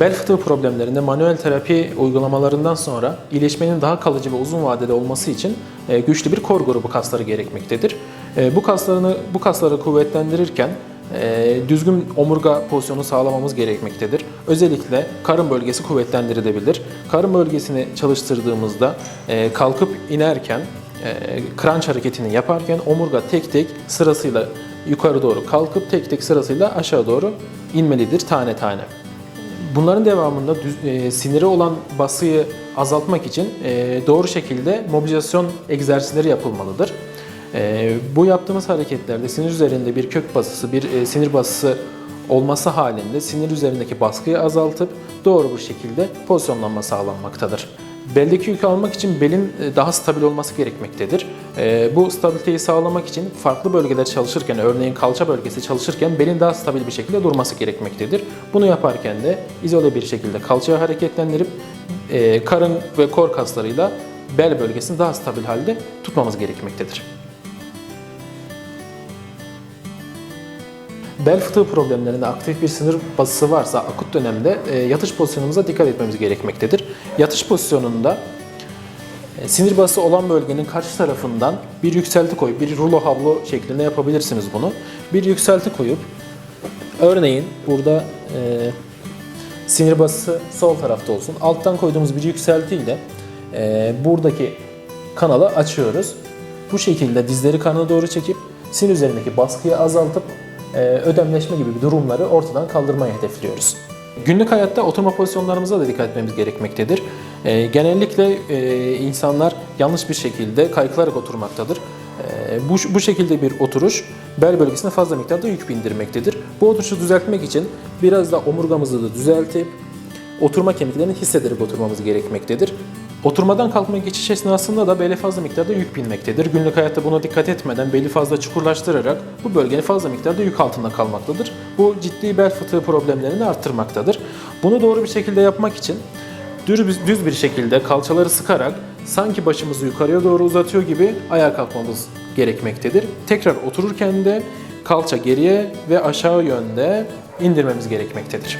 Bel fıtığı problemlerinde manuel terapi uygulamalarından sonra iyileşmenin daha kalıcı ve uzun vadede olması için e, güçlü bir kor grubu kasları gerekmektedir. E, Bu kaslarını bu kasları kuvvetlendirirken e, düzgün omurga pozisyonu sağlamamız gerekmektedir. Özellikle karın bölgesi kuvvetlendirilebilir. Karın bölgesini çalıştırdığımızda kalkıp inerken crunch hareketini yaparken omurga tek tek sırasıyla yukarı doğru kalkıp tek tek sırasıyla aşağı doğru inmelidir tane tane. Bunların devamında düz, e, siniri olan basıyı azaltmak için e, doğru şekilde mobilizasyon egzersizleri yapılmalıdır. E, bu yaptığımız hareketlerde sinir üzerinde bir kök basısı, bir e, sinir basısı olması halinde sinir üzerindeki baskıyı azaltıp doğru bir şekilde pozisyonlanma sağlanmaktadır. Beldeki yükü almak için belin e, daha stabil olması gerekmektedir. E, Bu stabiliteyi sağlamak için farklı bölgeler çalışırken, örneğin kalça bölgesi çalışırken belin daha stabil bir şekilde durması gerekmektedir. Bunu yaparken de izole bir şekilde kalçayı hareketlendirip e, karın ve kor kaslarıyla bel bölgesini daha stabil halde tutmamız gerekmektedir. Bel fıtığı problemlerinde aktif bir sinir basısı varsa akut dönemde e, yatış pozisyonumuza dikkat etmemiz gerekmektedir. Yatış pozisyonunda e, sinir basısı olan bölgenin karşı tarafından bir yükselti koyup, bir rulo havlu şeklinde yapabilirsiniz bunu. Bir yükselti koyup, örneğin burada e, sinir basısı sol tarafta olsun. Alttan koyduğumuz bir yükseltiyle e, buradaki kanalı açıyoruz. Bu şekilde dizleri karnına doğru çekip sinir üzerindeki baskıyı azaltıp ödemleşme gibi bir durumları ortadan kaldırmayı hedefliyoruz. Günlük hayatta oturma pozisyonlarımıza da dikkat etmemiz gerekmektedir. E, genellikle e, insanlar yanlış bir şekilde kaykılarak oturmaktadır. E, bu, bu şekilde bir oturuş bel bölgesine fazla miktarda yük bindirmektedir. Bu oturuşu düzeltmek için biraz da omurgamızı da düzeltip oturma kemiklerini hissederek oturmamız gerekmektedir. Oturmadan kalkma geçiş esnasında da bele fazla miktarda yük binmektedir. Günlük hayatta buna dikkat etmeden beli fazla çukurlaştırarak bu bölgenin fazla miktarda yük altında kalmaktadır. Bu ciddi bel fıtığı problemlerini arttırmaktadır. Bunu doğru bir şekilde yapmak için düz, düz bir şekilde kalçaları sıkarak sanki başımızı yukarıya doğru uzatıyor gibi ayağa kalkmamız gerekmektedir. Tekrar otururken de kalça geriye ve aşağı yönde indirmemiz gerekmektedir.